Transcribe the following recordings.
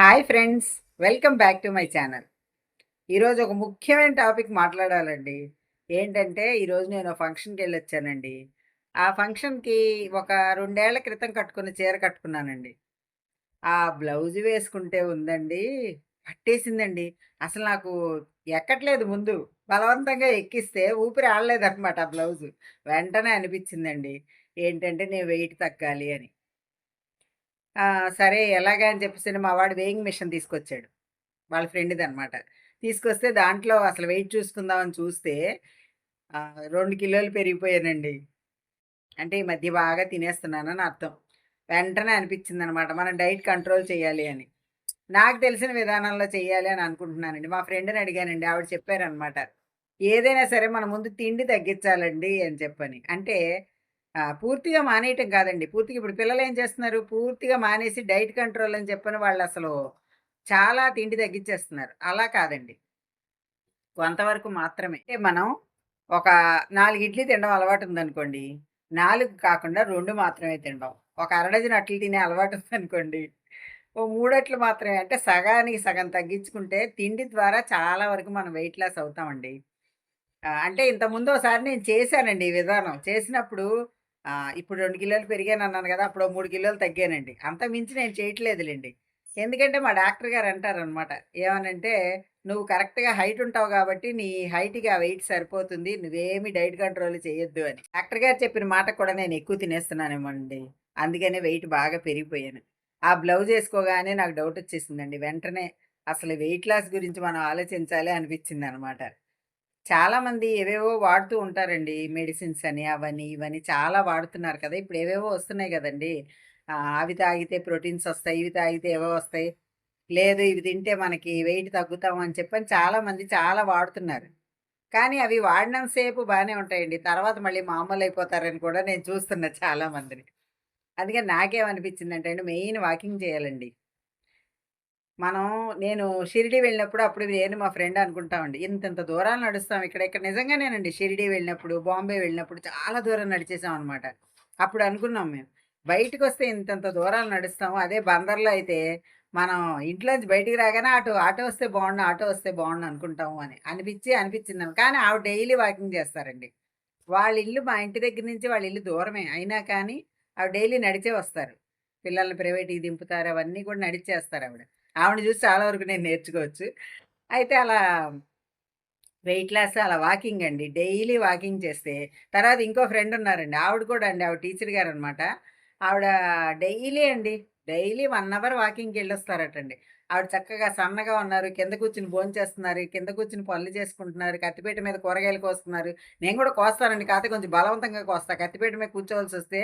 Hi friends welcome back to my channel ఈరోజు ఒక ముఖ్యమైన టాపిక్ మాట్లాడాలండి. ఏంటంటే ఈరోజు నేను ఫంక్షన్కి వెళ్ళొచ్చానండి. ఆ ఫంక్షన్కి ఒక రెండేళ్ళ క్రితం కట్టుకున్న చీర కట్టుకున్నానండి. ఆ బ్లౌజ్ వేసుకుంటే ఉందండి. పట్టేసిందండి. అసలు నాకు ఎక్కట్లేదు ముందు. బలవంతంగా ఎక్కిస్తే ఊపిరి ఆడలేదనమాట ఆ బ్లౌజ్ వెంటనే అనిపించిందండి. ఏంటంటే నేను వెయిట్ తగ్గాలి అని. సరే ఎలాగా అని చెప్పేసి మా వాడు వేయింగ్ మిషన్ తీసుకొచ్చాడు. వాళ్ళ ఫ్రెండ్‌దనమాట. తీసుకొస్తే దాంట్లో అసలు వెయిట్ చూసుకుందామని చూస్తే రెండు కిలోలు పెరిగిపోయానండి. అంటే ఈ మధ్య బాగా తినేస్తున్నానని అర్థం. వెంటనే అనిపించిందనమాట మనం డైట్ కంట్రోల్ చేయాలి అని. నాకు తెలిసిన విధానంలో చేయాలి అని అనుకుంటున్నానండి. మా ఫ్రెండ్‌ని అడిగానండి. ఆవిడ చెప్పారనమాట. ఏదైనా సరే మన ముందు తిండి తగ్గించాలండి అని చెప్పని. అంటే పూర్తిగా మానేయటం కాదండి. పూర్తిగా ఇప్పుడు పిల్లలు ఏం చేస్తున్నారు? పూర్తిగా మానేసి డైట్ కంట్రోల్ అని చెప్పిన వాళ్ళు అసలు చాలా తిండి తగ్గించేస్తున్నారు. అలా కాదండి. కొంతవరకు మాత్రమే. అంటే మనం ఒక నాలుగు ఇడ్లీ తినడం అలవాటుందనుకోండి. 4 కాకుండా రెండు మాత్రమే తినడం. ఒక అరడజన్ అట్లు తినే అలవాటు ఉందనుకోండి. ఓ మూడట్లు మాత్రమే అంటే సగానికి సగం తగ్గించుకుంటే తిండి ద్వారా చాలా వరకు మనం వెయిట్ లాస్ అవుతామండి. అంటే ఇంతకుముందు ఒకసారి నేను చేశానండి ఈ విధానం. చేసినప్పుడు ఇప్పుడు రెండు కిలోలు పెరిగాను అన్నాను కదా అప్పుడు మూడు కిలోలు తగ్గానండి. అంత మించి నేను చేయట్లేదులేండి ఎందుకంటే మా డాక్టర్ గారు అంటారనమాట. ఏమనంటే, "నువ్వు కరెక్ట్‌గా హైట్ ఉంటావు కాబట్టి నీ హైట్‌కి ఆ వెయిట్ సరిపోతుంది. నువ్వేమి డైట్ కంట్రోల్ చేయొద్దు" అని. డాక్టర్ గారు చెప్పిన మాట కూడా నేను ఎక్కువ తినేస్తున్నానేమండి అందుకనే వెయిట్ బాగా పెరిగిపోయాను. ఆ బ్లౌజ్ వేసుకోగానే నాకు డౌట్ వచ్చేసిందండి వెంటనే అసలు వెయిట్ లాస్ గురించి మనం ఆలోచించాలి అనిపించిందనమాట. చాలామంది ఏవేవో వాడుతూ ఉంటారండి. మెడిసిన్స్ అని, అవని, ఇవని చాలా వాడుతున్నారు కదా! ఇప్పుడు ఏవేవో వస్తున్నాయి కదండి అవి తాగితే ప్రోటీన్స్ వస్తాయి ఇవి తాగితే ఏవో వస్తాయి. లేదు ఇవి తింటే మనకి వెయిట్ తగ్గుతాం అని చెప్పని చాలామంది చాలా వాడుతున్నారు. కానీ అవి వాడినంత సేపు బాగానే ఉంటాయండి. తర్వాత మళ్ళీ మామూలు అయిపోతారని కూడా నేను చూస్తున్నా చాలామందిని. అందుకని నాకేమనిపించిందంటే అండి మెయిన్ వాకింగ్ చేయాలండి. మనం నేను షిరిడి వెళ్ళినప్పుడు అప్పుడు నేను మా ఫ్రెండ్ అనుకుంటామండి. ఇంతింత దూరాలు నడుస్తాం ఇక్కడ. ఇక్కడ నిజంగానేనండి షిరిడి వెళ్ళినప్పుడు, బాంబే వెళ్ళినప్పుడు చాలా దూరం నడిచేసామనమాట. అప్పుడు అనుకున్నాం మేము. బయటకొస్తే ఇంతంత దూరాలు నడుస్తాము. అదే బందర్‌లో అయితే మనం ఇంట్లోంచి బయటికి రాగానే ఆటో, ఆటో వస్తే బాగుండు ఆటో వస్తే బాగుండు అనుకుంటాము అని. అనిపించి అనిపించింది కానీ ఆవిడ డైలీ వాకింగ్ చేస్తారండి. వాళ్ళ ఇల్లు మా ఇంటి దగ్గర నుంచి వాళ్ళ ఇల్లు దూరమే. అయినా కానీ ఆవిడ డైలీ నడిచే వస్తారు. పిల్లల్ని ప్రైవేట్‌కి దింపుతారు. అవన్నీ కూడా నడిచేస్తారు ఆవిడ ఆవిడని చూసి చాలా వరకు నేను నేర్చుకోవచ్చు. అయితే అలా వెయిట్ లాస్ అలా వాకింగ్ అండి. డైలీ వాకింగ్ చేస్తే తర్వాత ఇంకో ఫ్రెండ్ ఉన్నారండి. ఆవిడ కూడా అండి ఆవిడ టీచర్ గారనమాట. ఆవిడ డైలీ అండి. డైలీ వన్ అవర్ వాకింగ్కి వెళ్ళొస్తారటండి ఆవిడ చక్కగా సన్నగా ఉన్నారు. కింద కూర్చుని భోంచేస్తున్నారు. కింద కూర్చుని పనులు చేసుకుంటున్నారు. కత్తిపీట మీద కూరగాయలు కోస్తున్నారు. నేను కూడా కోస్తానండి. కాకపోతే కొంచెం బలవంతంగా కోస్తా. కత్తిపీట మీద కూర్చోవాల్సొస్తే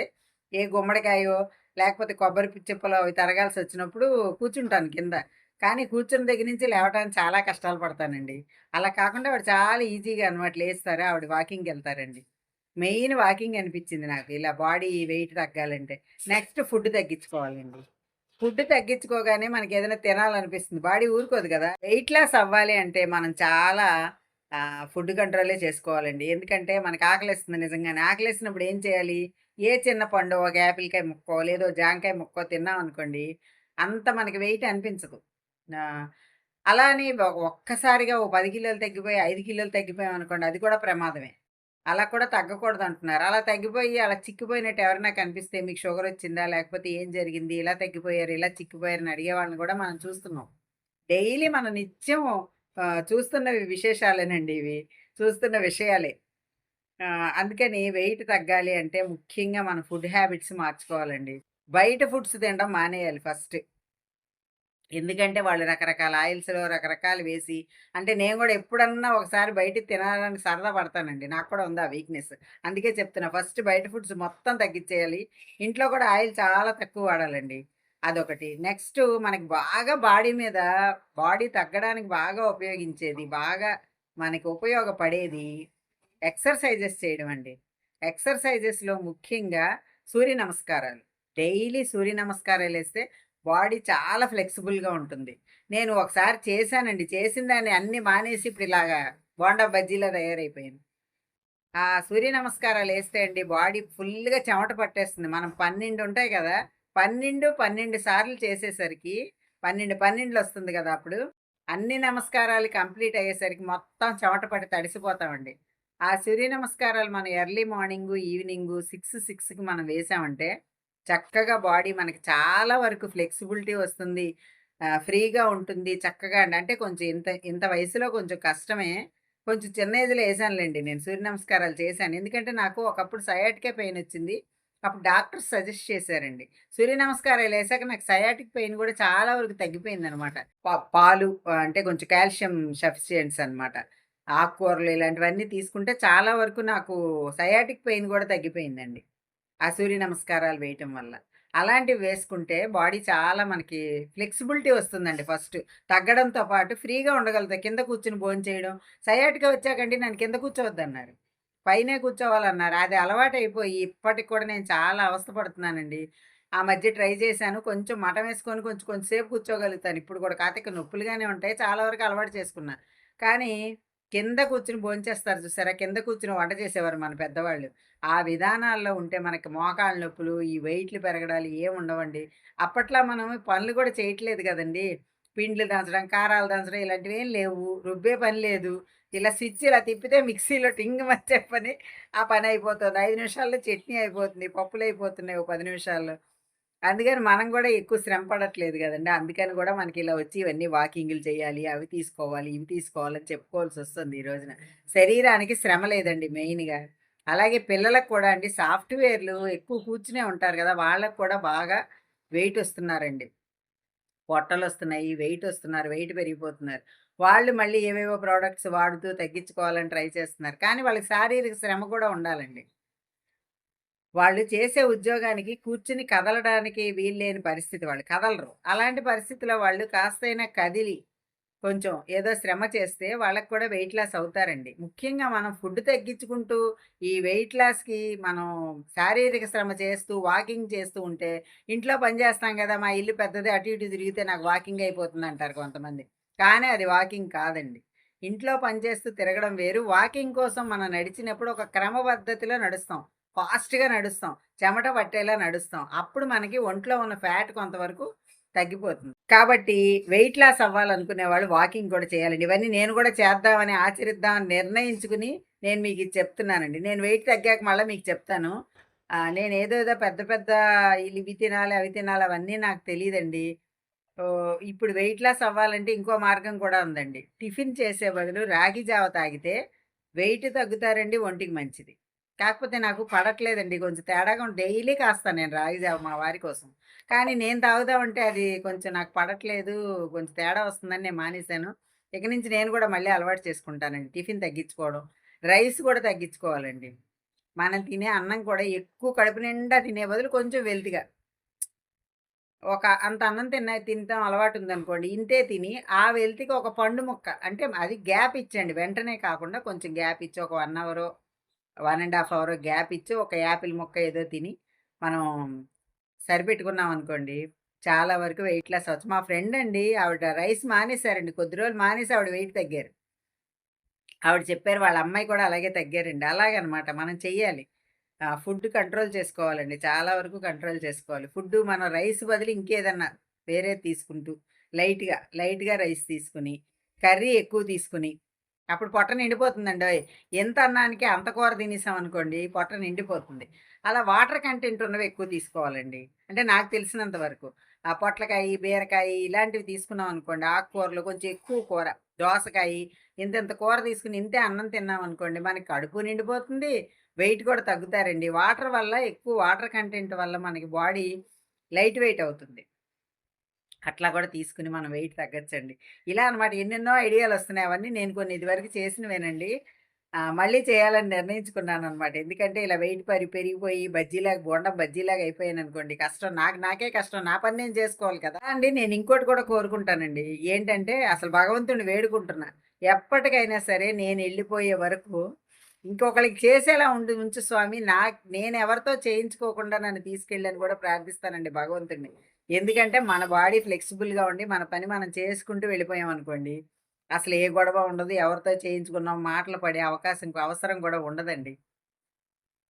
ఏ గుమ్మడికాయో లేకపోతే కొబ్బరి పిచ్చిప్పలో అవి తరగాల్సి వచ్చినప్పుడు కూర్చుంటాను కింద. కానీ కూర్చున్న దగ్గర నుంచి లేవటానికి చాలా కష్టాలు పడతానండి. అలా కాకుండా వాడు చాలా ఈజీగా అనమాట లేస్తారు. ఆవిడ వాకింగ్‌కెళ్తారండి. మెయిన్ వాకింగ్ అనిపించింది నాకు. ఇలా బాడీ వెయిట్ తగ్గాలంటే. నెక్స్ట్ ఫుడ్ తగ్గించుకోవాలండి. ఫుడ్ తగ్గించుకోగానే మనకి ఏదైనా తినాలనిపిస్తుంది. బాడీ ఊరుకోదు కదా వెయిట్ లాస్ అవ్వాలి అంటే మనం చాలా ఫుడ్ కంట్రోలే చేసుకోవాలండి. ఎందుకంటే మనకు ఆకలిస్తుంది నిజంగానే. ఆకలేసినప్పుడు ఏం చేయాలి? ఏ చిన్న పండు ఒక యాపిల్‌కాయ ముక్కో, లేదో జాంకాయ ముక్కో తిన్నామనుకోండి, అంత మనకి వెయిట్ అనిపించదు. అలానే అలా అని ఒక్కసారిగా ఓ పది కిలోలు తగ్గిపోయి, ఐదు కిలోలు తగ్గిపోయాం అనుకోండి అది కూడా ప్రమాదమే. అలా కూడా తగ్గకూడదంటున్నారు. అలా తగ్గిపోయి అలా చిక్కిపోయినట్టు ఎవరైనా కనిపిస్తే మీకు షుగర్ వచ్చిందా లేకపోతే ఏం జరిగింది? ఇలా తగ్గిపోయారు, ఇలా చిక్కిపోయారని అడిగే వాళ్ళని కూడా మనం చూస్తున్నాం. డైలీ మనం నిత్యం చూస్తున్నవి విశేషాలేనండి ఇవి. చూస్తున్న విషయాలే. అందుకని వెయిట్ తగ్గాలి అంటే ముఖ్యంగా మన ఫుడ్ హ్యాబిట్స్ మార్చుకోవాలండి. బయట ఫుడ్స్ తినడం మానేయాలి ఫస్ట్. ఎందుకంటే వాళ్ళు రకరకాల ఆయిల్స్‌లో రకరకాలు వేసి అంటే నేను కూడా ఎప్పుడన్నా ఒకసారి బయట తినాలని సరదా పడతానండి. నాకు కూడా ఉంది ఆ వీక్‌నెస్. అందుకే చెప్తున్నా ఫస్ట్ బయట ఫుడ్స్ మొత్తం తగ్గించేయాలి ఇంట్లో కూడా ఆయిల్ చాలా తక్కువ వాడాలండి. అదొకటి. నెక్స్ట్ మనకి బాగా బాడీ మీద బాడీ తగ్గడానికి బాగా ఉపయోగించేది, బాగా మనకి ఉపయోగపడేది ఎక్సర్‌సైజెస్ చేయడం అండి. ఎక్సర్‌సైజెస్‌లో ముఖ్యంగా సూర్య నమస్కారాలు. డైలీ సూర్య నమస్కారాలు వేస్తే బాడీ చాలా ఫ్లెక్సిబుల్‌గా ఉంటుంది. నేను ఒకసారి చేశానండి. చేసిన దాన్ని అన్నీ మానేసి ఇప్పుడు ఇలాగా బోండా బజ్జీలా తయారైపోయాను. ఆ సూర్య నమస్కారాలేస్తే అండి బాడీ ఫుల్‌గా చెమట పట్టేస్తుంది. మనం 12 ఉంటాయి కదా పన్నెండు పన్నెండు సార్లు చేసేసరికి పన్నెండు పన్నెండులు వస్తుంది కదా అప్పుడు అన్ని నమస్కారాలు కంప్లీట్ అయ్యేసరికి మొత్తం చెమట పట్టి తడిసిపోతామండి ఆ సూర్య నమస్కారాలు మనం ఎర్లీ మార్నింగ్ ఈవినింగ్ సిక్స్ సిక్స్కి మనం వేసామంటే చక్కగా బాడీ మనకి చాలా వరకు ఫ్లెక్సిబిలిటీ వస్తుంది. ఫ్రీగా ఉంటుంది చక్కగా అండి. అంటే కొంచెం ఇంత ఇంత వయసులో కొంచెం కష్టమే. కొంచెం చిన్న ఏజ్లో వేసానులేండి నేను సూర్య నమస్కారాలు చేశాను. ఎందుకంటే నాకు ఒకప్పుడు సయాటికే పెయిన్ వచ్చింది. అప్పుడు డాక్టర్ సజెస్ట్ చేశారండి. సూర్య నమస్కారాలు వేసాక నాకు సయాటిక్ పెయిన్ కూడా చాలా వరకు తగ్గిపోయింది అనమాట పాలు అంటే కొంచెం కాల్షియం సఫిషియన్స్ అనమాట. ఆకుకూరలు ఇలాంటివన్నీ తీసుకుంటే చాలా వరకు నాకు సయాటిక్ పెయిన్ కూడా తగ్గిపోయిందండి. ఆ సూర్య నమస్కారాలు వేయటం వల్ల. అలాంటివి వేసుకుంటే బాడీ చాలా మనకి ఫ్లెక్సిబిలిటీ వస్తుందండి ఫస్ట్. తగ్గడంతో పాటు ఫ్రీగా ఉండగలుగుతాయి కింద కూర్చుని భోజనం చేయడం. సయాటిగా వచ్చాకండి నన్ను కింద కూర్చోవద్దన్నారు. పైనే కూర్చోవాలన్నారు. అది అలవాటు అయిపోయి ఇప్పటికి కూడా నేను చాలా అవస్థపడుతున్నానండి ఆ మధ్య ట్రై చేశాను. కొంచెం మటం వేసుకొని కొంచెం కొంచెంసేపు కూర్చోగలుగుతాను. ఇప్పుడు కూడా కాకపోతే నొప్పులుగానే ఉంటాయి. చాలా వరకు అలవాటు చేసుకున్నా. కానీ కింద కూర్చుని భోంచేస్తారు చూసారా? కింద కూర్చుని వంట చేసేవారు మన పెద్దవాళ్ళు. ఆ విధానాల్లో ఉంటే మనకి మోకాళ్ళ నొప్పులు ఈ వెయిట్లు పెరగడాలు ఏం ఉండవండి. అప్పట్లో మనం పనులు కూడా చేయట్లేదు కదండి. పిండ్లు దంచడం కారాలు దంచడం ఇలాంటివి ఏం లేవు. రుబ్బే పని లేదు. ఇలా స్విచ్ ఇలా తిప్పితే మిక్సీలో టింగ్ వచ్చే పని ఆ పని అయిపోతుంది. ఐదు నిమిషాల్లో చట్నీ అయిపోతుంది పప్పులు అయిపోతున్నాయి ఒక పది నిమిషాల్లో. అందుకని మనం కూడా ఎక్కువ శ్రమ పడట్లేదు కదండి. అందుకని కూడా మనకి ఇలా వచ్చి ఇవన్నీ వాకింగ్లు చేయాలి అవి తీసుకోవాలి ఇవి తీసుకోవాలని చెప్పుకోవాల్సి వస్తుంది ఈ రోజున. శరీరానికి శ్రమ లేదండి మెయిన్గా. అలాగే పిల్లలకు కూడా అండి సాఫ్ట్వేర్లు ఎక్కువ కూర్చునే ఉంటారు కదా వాళ్ళకు కూడా బాగా వెయిట్ వస్తున్నారండి. పొట్టలు వస్తున్నాయి వెయిట్ వస్తున్నారు వెయిట్ పెరిగిపోతున్నారు. వాళ్ళు మళ్ళీ ఏవేవో ప్రోడక్ట్స్ వాడుతూ తగ్గించుకోవాలని ట్రై చేస్తున్నారు. కానీ వాళ్ళకి శారీరక శ్రమ కూడా ఉండాలండి. వాళ్ళు చేసే ఉద్యోగానికి కూర్చుని కదలడానికి వీల్లేని పరిస్థితి వాళ్ళు కదలరు. అలాంటి పరిస్థితిలో వాళ్ళు కాస్తైనా కదిలి కొంచెం ఏదో శ్రమ చేస్తే వాళ్ళకి కూడా వెయిట్ లాస్ అవుతారండి. ముఖ్యంగా మనం ఫుడ్ తగ్గించుకుంటూ ఈ వెయిట్ లాస్కి మనం శారీరక శ్రమ చేస్తూ వాకింగ్ చేస్తూ ఉంటే ఇంట్లో పని చేస్తాం కదా మా ఇల్లు పెద్దది అటు ఇటు తిరిగితే నాకు వాకింగ్ అయిపోతుంది అంటారు కొంతమంది. కానీ అది వాకింగ్ కాదండి. ఇంట్లో పనిచేస్తూ తిరగడం వేరు. వాకింగ్ కోసం మనం నడిచినప్పుడు ఒక క్రమ పద్ధతిలో నడుస్తాం. ఫాస్ట్గా నడుస్తాం. చెమట పట్టేలా నడుస్తాం. అప్పుడు మనకి ఒంట్లో ఉన్న ఫ్యాట్ కొంతవరకు తగ్గిపోతుంది. కాబట్టి వెయిట్ లాస్ అవ్వాలనుకునే వాళ్ళు వాకింగ్ కూడా చేయాలండి. ఇవన్నీ నేను కూడా చేద్దామని ఆచరిద్దామని నిర్ణయించుకుని నేను మీకు ఇది చెప్తున్నానండి. నేను వెయిట్ తగ్గాక మళ్ళీ మీకు చెప్తాను. నేను ఏదో ఏదో పెద్ద పెద్ద ఇవి తినాలి అవి తినాలి అవన్నీ నాకు తెలియదండి. ఇప్పుడు వెయిట్ లాస్ అవ్వాలంటే ఇంకో మార్గం కూడా ఉందండి. టిఫిన్ చేసే బదులు రాగి జావ తాగితే వెయిట్ తగ్గుతారండి ఒంటికి మంచిది. కాకపోతే నాకు పడట్లేదండి కొంచెం తేడాగా డైలీ కాస్తాను నేను రాగి జావ మా వారి కోసం. కానీ నేను తాగుదామంటే అది కొంచెం నాకు పడట్లేదు కొంచెం తేడా వస్తుందని నేను మానేశాను. ఇక నుంచి నేను కూడా మళ్ళీ అలవాటు చేసుకుంటానండి. టిఫిన్ తగ్గించుకోవడం రైస్ కూడా తగ్గించుకోవాలండి. మనం తినే అన్నం కూడా ఎక్కువ కడుపు నిండా తినే బదులు కొంచెం వెల్తిగా. ఒక అంత అన్నం తిన్న తింటాం అలవాటు ఉందనుకోండి ఇంతే తిని ఆ వెల్తికి ఒక పండు ముక్క అంటే అది గ్యాప్ ఇచ్చండి వెంటనే కాకుండా కొంచెం గ్యాప్ ఇచ్చి ఒక one అవరో one and half hour gap ఇచ్చి ఒక యాపిల్ ముక్క ఏదో తిని మనం సరిపెట్టుకున్నాం అనుకోండి చాలా వరకు వెయిట్ లాస్ అవచ్చు మా ఫ్రెండ్ అండి ఆవిడ రైస్ మానేశారండి. కొద్ది రోజులు మానేసి ఆవిడ వెయిట్ తగ్గారు. ఆవిడ చెప్పారు వాళ్ళ అమ్మాయి కూడా అలాగే తగ్గారండి. అలాగనమాట మనం చెయ్యాలి. ఫుడ్ కంట్రోల్ చేసుకోవాలండి. చాలా వరకు కంట్రోల్ చేసుకోవాలి. ఫుడ్ మనం రైస్ బదులు ఇంకేదన్నా వేరే తీసుకుంటూ లైట్గా లైట్గా రైస్ తీసుకుని కర్రీ ఎక్కువ తీసుకుని అప్పుడు పొట్ట నిండిపోతుందండి. ఎంత అన్నానికి అంత కూర తినేసామనుకోండి పొట్ట నిండిపోతుంది. అలా వాటర్ కంటెంట్ ఉన్నవి ఎక్కువ తీసుకోవాలండి. అంటే నాకు తెలిసినంత వరకు. ఆ పొట్లకాయ బీరకాయ ఇలాంటివి తీసుకున్నాం అనుకోండి ఆకుకూరలు కొంచెం ఎక్కువ కూర దోసకాయ ఇంత ఇంత కూర తీసుకుని ఇంతే అన్నం తిన్నాం అనుకోండి మనకి కడుపు నిండిపోతుంది వెయిట్ కూడా తగ్గుతారండి. వాటర్ వల్ల ఎక్కువ వాటర్ కంటెంట్ వల్ల మనకి బాడీ లైట్ వెయిట్ అవుతుంది. అట్లా కూడా తీసుకుని మనం వెయిట్ తగ్గచ్చండి. ఇలా అనమాట ఎన్నెన్నో ఐడియాలు వస్తున్నాయి. అవన్నీ నేను కొన్ని ఇదివరకు చేసినవేనండి. మళ్ళీ చేయాలని నిర్ణయించుకున్నాను అనమాట ఎందుకంటే ఇలా వెయిట్ పరి పెరిగిపోయి బజ్జీలాగా బోండం బజ్జీలాగా అయిపోయాను అనుకోండి కష్టం. నాకు నాకే కష్టం. నా పని నేను చేసుకోవాలి కదా. అండి నేను ఇంకోటి కూడా కోరుకుంటానండి. ఏంటంటే అసలు భగవంతుడిని వేడుకుంటున్నా. ఎప్పటికైనా సరే నేను వెళ్ళిపోయే వరకు ఇంకొకరికి చేసేలా ఉండి ఉంచు స్వామి. నా నేను ఎవరితో చేయించుకోకుండా నన్ను తీసుకెళ్ళని కూడా ప్రార్థిస్తానండి భగవంతుడిని. ఎందుకంటే మన బాడీ ఫ్లెక్సిబుల్గా ఉండి మన పని మనం చేసుకుంటూ వెళ్ళిపోయాం అనుకోండి అసలు ఏ గొడవ ఉండదు. ఎవరితో చేయించుకున్నాం మాటలు పడే అవకాశం అవసరం కూడా ఉండదండి.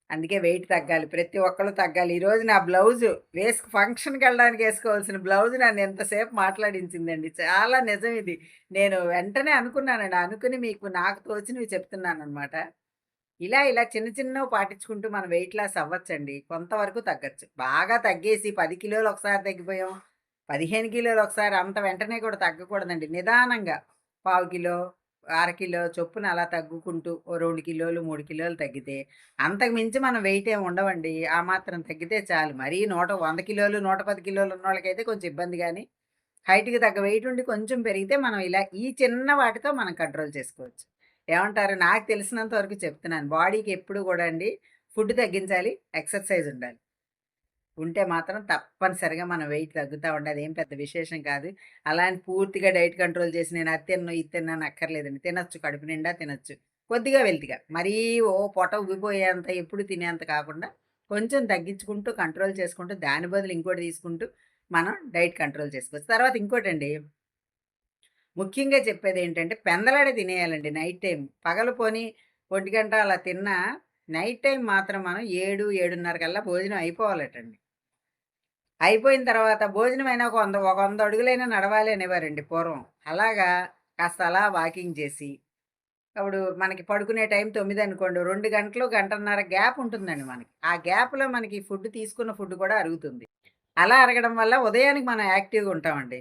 అందుకే వెయిట్ తగ్గాలి. ప్రతి ఒక్కళ్ళు తగ్గాలి. ఈరోజు నా బ్లౌజు వేసుకు ఫంక్షన్కి వెళ్ళడానికి వేసుకోవాల్సిన బ్లౌజ్ నన్ను ఎంతసేపు మాట్లాడించిందండి. చాలా నిజం ఇది. నేను వెంటనే అనుకున్నానండి. అనుకుని మీకు నాకు తోచినవి చెప్తున్నాను అనమాట ఇలా ఇలా చిన్న చిన్నవి పాటించుకుంటూ మనం వెయిట్ లాస్ అవ్వచ్చండి. కొంతవరకు తగ్గచ్చు. బాగా తగ్గేసి పది కిలోలు ఒకసారి తగ్గిపోయాం పదిహేను కిలోలు ఒకసారి అంత వెంటనే కూడా తగ్గకూడదండి. నిదానంగా పావు కిలో అరకిలో చొప్పున అలా తగ్గుకుంటూ ఓ రెండు కిలోలు మూడు కిలోలు తగ్గితే అంతకు మించి మనం వెయిట్ ఏమి ఉండవండి. ఆ మాత్రం తగ్గితే చాలు. మరీ నూట వంద కిలోలు నూట పది కిలోలు ఉన్న వాళ్ళకైతే కొంచెం ఇబ్బంది కానీ హైట్కి తగ్గ వెయిట్ ఉండి కొంచెం పెరిగితే మనం ఇలా ఈ చిన్న వాటితో మనం కంట్రోల్ చేసుకోవచ్చు. ఏమంటారు? నాకు తెలిసినంత వరకు చెప్తున్నాను. బాడీకి ఎప్పుడు కూడా అండి ఫుడ్ తగ్గించాలి ఎక్సర్సైజ్ ఉండాలి. ఉంటే మాత్రం తప్పనిసరిగా మనం వెయిట్ తగ్గుతూ ఉండదు ఏం పెద్ద విశేషం కాదు. అలాంటి పూర్తిగా డైట్ కంట్రోల్ చేసి నేను అది తిన్ను ఇది తిన్నాను అక్కర్లేదండి. తినొచ్చు కడుపు నిండా తినొచ్చు. కొద్దిగా వెళ్తిగా మరీ ఓ పొట ఉబ్బిపోయేంత ఎప్పుడు తినేంత కాకుండా కొంచెం తగ్గించుకుంటూ కంట్రోల్ చేసుకుంటూ దాని బదులు ఇంకోటి తీసుకుంటూ మనం డైట్ కంట్రోల్ చేసుకోవచ్చు. తర్వాత ఇంకోటండి. ముఖ్యంగా చెప్పేది ఏంటంటే పెందలాడే తినేయాలండి నైట్ టైం పగలు పోని ఒంటి గంట అలా తిన్నా నైట్ టైం మాత్రం మనం ఏడు ఏడున్నర కల్లా భోజనం అయిపోవాలటండి. అయిపోయిన తర్వాత భోజనం అయినా ఒక వంద ఒక వంద అడుగులైనా నడవాలి అనేవారండి పూర్వం. అలాగా కాస్త అలా వాకింగ్ చేసి అప్పుడు మనకి పడుకునే టైం తొమ్మిది అనుకోండి రెండు గంటలు గంటన్నర గ్యాప్ ఉంటుందండి మనకి. ఆ గ్యాప్లో మనకి ఫుడ్ తీసుకున్న ఫుడ్ కూడా అరుగుతుంది. అలా అరగడం వల్ల ఉదయానికి మనం యాక్టివ్గా ఉంటామండి.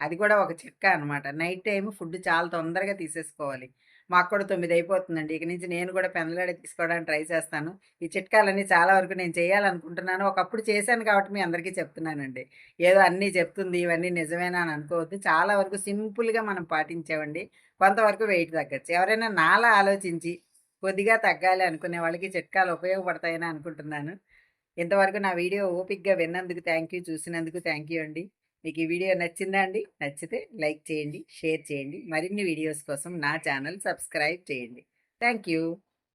అది కూడా ఒక చిట్కా అనమాట నైట్ టైం ఫుడ్ చాలా తొందరగా తీసేసుకోవాలి. మాకు కూడా తొమ్మిది అయిపోతుందండి. ఇక నుంచి నేను కూడా పెందలాడే తీసుకోవడానికి ట్రై చేస్తాను. ఈ చిట్కాలన్నీ చాలా వరకు నేను చేయాలనుకుంటున్నాను. ఒకప్పుడు చేశాను కాబట్టి మీ అందరికీ చెప్తున్నానండి. ఏదో అన్నీ చెప్తుంది ఇవన్నీ నిజమేనా అని అనుకోవద్దు. చాలా వరకు సింపుల్గా మనం పాటించామండి. కొంతవరకు వెయిట్ తగ్గచ్చు. ఎవరైనా నాలా ఆలోచించి కొద్దిగా తగ్గాలి అనుకునే వాళ్ళకి చిట్కాలు ఉపయోగపడతాయని అనుకుంటున్నాను. ఇంతవరకు నా వీడియో ఓపిక్గా విన్నందుకు థ్యాంక్ యూ చూసినందుకు థ్యాంక్ యూ అండి. మీకు ఈ వీడియో నచ్చిందా అండి? నచ్చితే లైక్ చేయండి షేర్ చేయండి. మరిన్ని వీడియోస్ కోసం నా ఛానల్ సబ్స్క్రైబ్ చేయండి. Thank you